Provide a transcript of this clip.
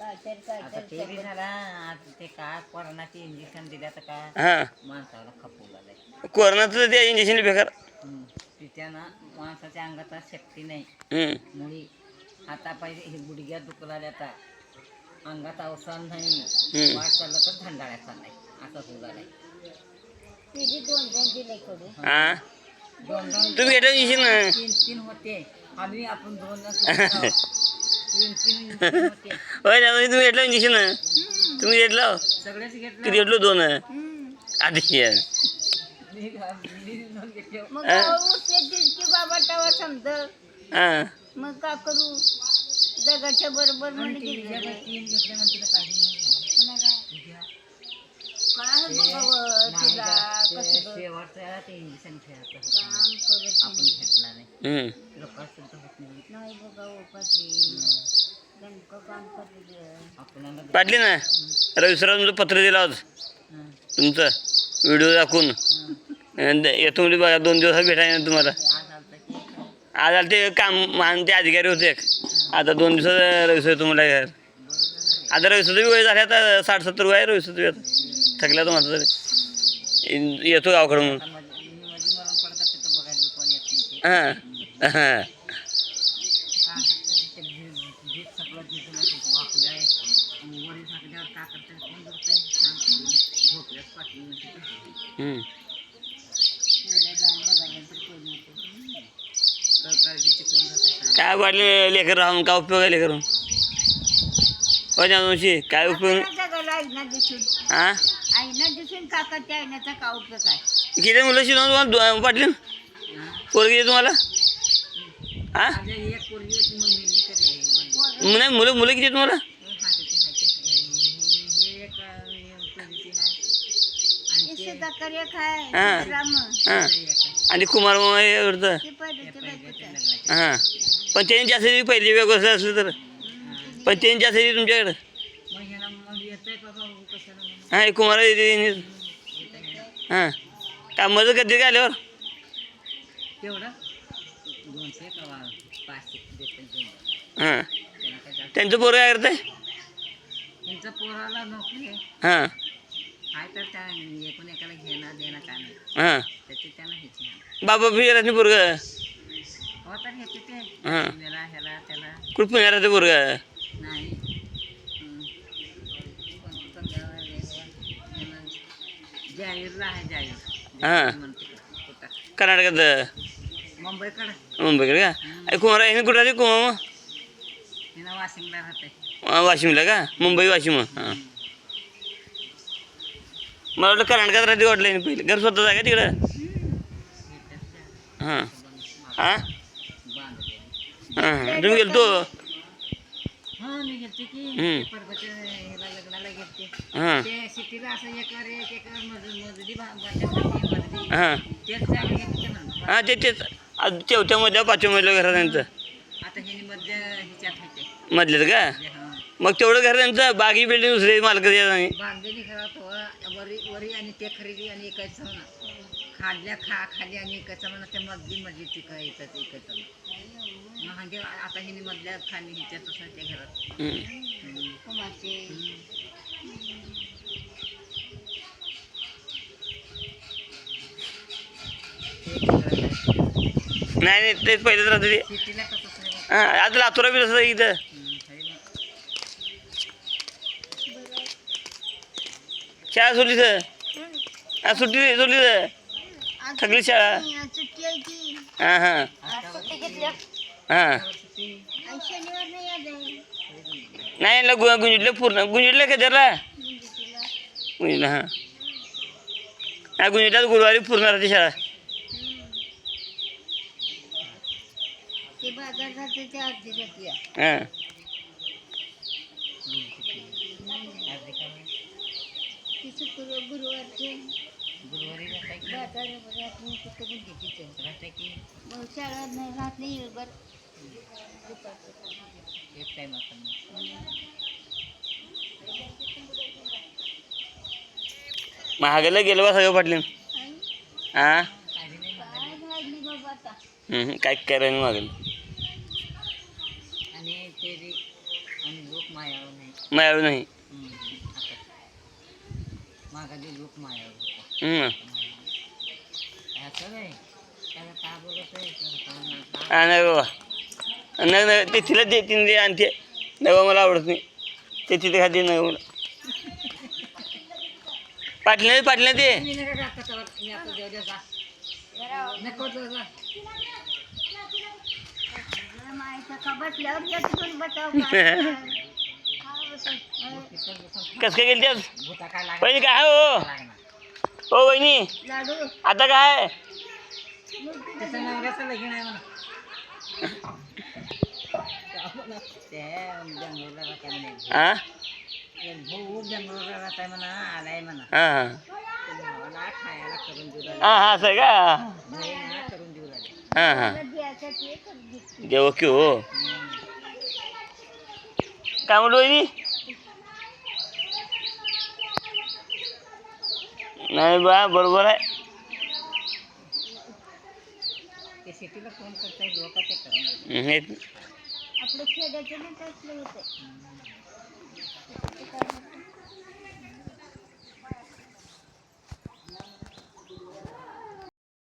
आता ते बी झाला आज ते काय कोरोनाचे इंजेक्शन काय हां. माणसाला नाही कोरोनाचं ते इंजेक्शन बेकार. त्यानं माणसाच्या अंगात आज शक्ती नाही. हम्म. मुळी आता पाहिजे हे गुडघ्यात दुखला आता. अंगात अवसान नाही. हम्म. वाट चाललं तर थंडाळ्याचा नाही. असं होऊ झालंय तिची दोन दोन दिले करून हां. दोन दोन तुम्ही घेतलं इंजेक्शन तीन तीन होते. आम्ही आपण दोन होय ना तुम्ही घेतलं इंजेक्शन ना तुम्ही घेतलं? किती घेतलं? दोन. आधी मग की बाबा तवा समजल. हां. मग का करू? जगाच्या बरोबर आणि म्हणून ते गेले. विजयाकडे तीन घेतले म्हणते तर काही नाही कुणाला? विजया. काय ते बघावं नाही तुला का, ते शेवटचं ते इंजेक्शन खेळायचं आपण. घेतला नाही. होत नाही. आपल्याला पाटली ना? रविसराव तुमचं पत्र दिलं होतं हं, तुमचं. व्हिडिओ दाखवून. हं. येतो म्हणजे बघा दोन दिवसात भेटायला तुम्हाला. आज आज आले ते काम मान ते अधिकारी होते एक. आता दोन दिवसात रविसर तुम्हाला आता रविसर वय झाले आता साठ सत्तर वय आहे रविसर तुम्ही आता. थकल्या तर तरी. येतो गावाकडं म्हणून हां हां. काय वाटले लेकर राहून काय उपयोग आहे लेकर? हो काय उपयोग? आईना दिसून. हां? आईना दिसून काकाच्या आईनाचा का उपयोग आहे? किती मुलं शिकवून तुम्हाला पाटली हां. पोरगी आहे तुम्हाला? हां? एक पोरगी होती नाही मुलं मुलं किती तुम्हाला? हे एक आहे आणि हा. राम हां. आणि कुमार मामा हे होतं ते पहिले ते ते पहिल्याच्या बायकोचं. लग्नाच्या. हां. पण त्यांनी जास्त पहिली व्यवस्था असली तर. पण त्यांनी जास्त तुमच्याकडं मग ह्याला मग येतंय बाबा हो कुमार. हां. काय मदत करते का आल्यावर हां. त्यांचं पोरं काय करतंय? आहे. हां. हां. बाबा नाही पोरगं? हो ते. हां. कुठं पुण्यात राहते पोरगं नाही हं. कोणतं पण गाव आहे, ह्याला जाहीरला आहे जाहीर हां. जाहीर म्हणते का, कुठं कर्नाटकात मुंबईकडं मुंबईकडे हे. कुठं राहते कुमार? हिनं वाशिमला राहते. मग वाशिमला का? मुंबई वाशिम. हां. मला वाटलं कर्नाटकात राहते वाटलं. पहिले घर स्वतःच आहे का तिकडं? हां. हां हां. तुम्ही गेलतो? हा मी गेलते की. ह्याला लग्नाला गेलते हां. ते सिटीला असं एकर एक एकर मजूर मजुरी भा- बांधण्यासाठी मजुरी हां. तेच हां ते तेच. चौथ्या मधल्या पाचव्या मधल्या त्यांचं. आता मध्य ह्याच्यात मधल्यात का? हा. मग तेवढं घर त्यांचं बागी बिल्डिंग दुसरे मालक आणि बांधलेली घरात व- वरी वरी आणि ते खरेदी आणि इकायचं म्हणा. खाल्ल्या खा खाली आणि इकायचं म्हणा ते मधली मधली तिकं इकायचं म्हणा. म्हणजे आता हिने मधल्या खाली घरात. कुमारचे. नाही नाही तेच पहिलेच राहते ते. कसं हां आता लातूरा बी तसं इथं. शाळा सुटली सर हा सुट्टी सुटली सर थकली शाळा. हां हां. आज सुट्टी घेतल्या हां. नाही ना गु गुंजितलं पूर्ण. गुंजितलं का त्याला? म्हणजे हां. नाही गुंजितल्यात गुरुवारी पूर्ण राहते शाळा. हां. गुरुवारी मग शाळा नाही राहत नाही बरं दुपारचं एक टाइम असं महागायला गेलं बा सगळं पाटले आणि हां. काय करायला मागेल? मायाळू नाही. मागाचे लोक मायावर हा, नाही बाबा. नाही नाही ते तिला दे तिने दे आणि ते नाही बाबा मला आवडत नाही. ते तिथे खाते नाही मला पाटले पाटले ते कसं काय गेली त्याच भूता काय हो? हो वहिनी. आता काय? हां हां हां. हां हां असं का? हां हां. देव की हो. काय म्हणलो वहिनी? नाही बा बरोबर आहे. ते सिटीला फोन करताय लोक ते करून हे- आपलं खेड्याचं नाही होतं.